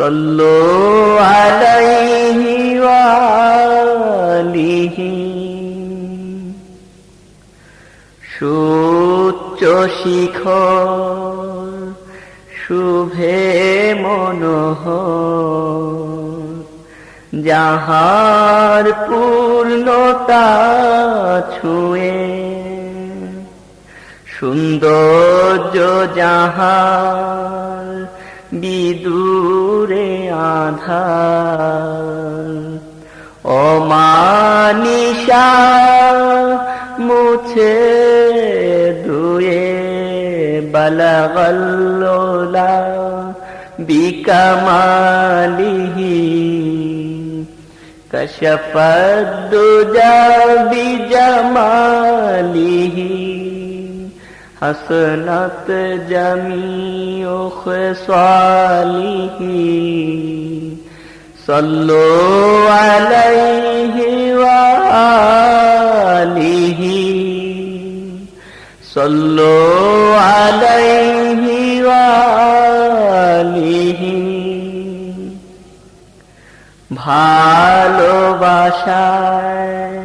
صلوا عليه وآله সুচ্চ শিখর শুভে মনোহর যাহার পূর্ণতা ছুঁয়ে সৌন্দর্য যাহার বিদূরে আধার। অমানিসা মুছে দুয়ে বালাগল্লোলা বিকামালিহি। কশপদ্দুজা বিজমালিহি। حسنت جميع خصاله صلوا عليه وآله صلوا عليه وآله ভালোবাসায়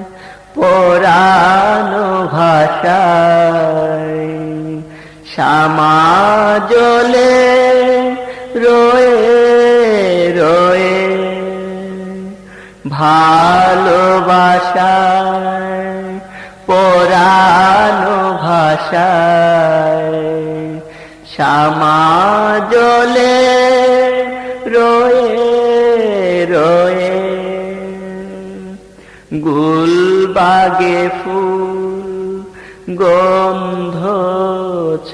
পরানো ভাষায় সমাজলে রয়ে রয়ে। ভালোবাসায় পরানো ভাষায়। সমাজলে রয়ে রয়ে। গুলবাগে ফুল গন্ধ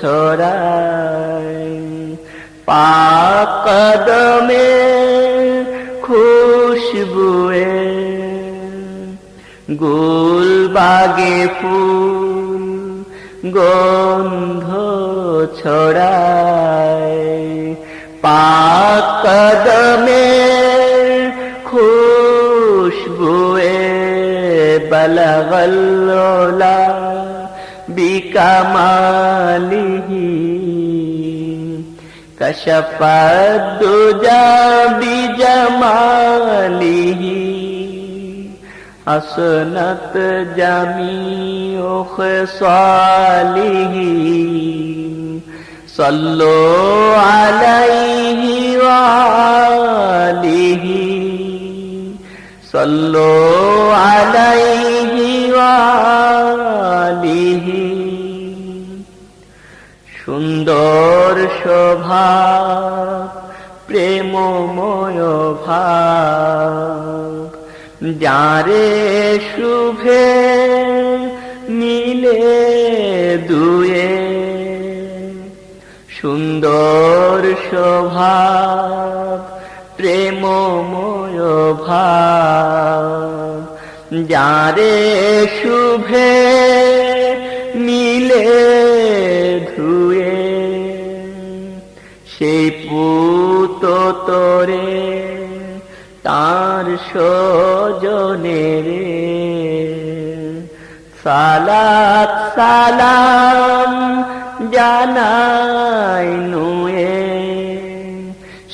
ছড়ায়। পাকদমে খুশবুয়ে গুলবাগে ফুল গন্ধ ছড়ায়। পাকদমে খুশবুয়ে বলগল্লোলা بكماله كشف الدجى بجماله حسنت جميع خصاله صلوا عليه وآله صلوا عليه সুন্দর শোভা প্রেমময় ভাব। যারে শুভে মিলে দুয়ে সুন্দর শোভা প্রেমময় ভাব। যারে শুভে তোরে তার সজনের সালাত সালাম জানাই নুয়ে।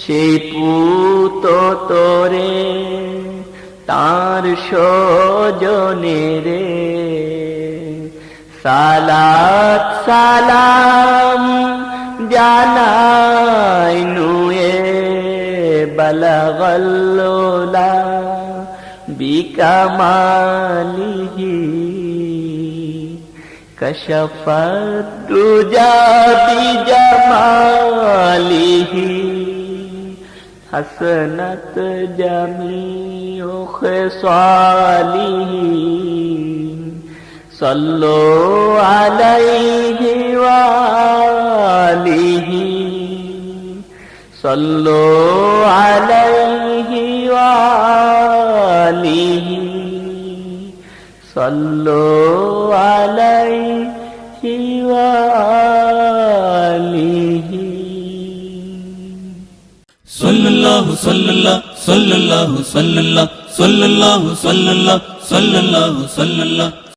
সেই পুত তোরে তার সজনের সালাত সালাম জানাই بلغ اللولا بكماله كشف الدجى بجماله حسنت جميع خصاله صلوا عليه وآله صلوا عليه وآله صلوا عليه وآله sallallahu sallallahu sallallahu sallallahu sallallahu sallallahu sallallahu sallallahu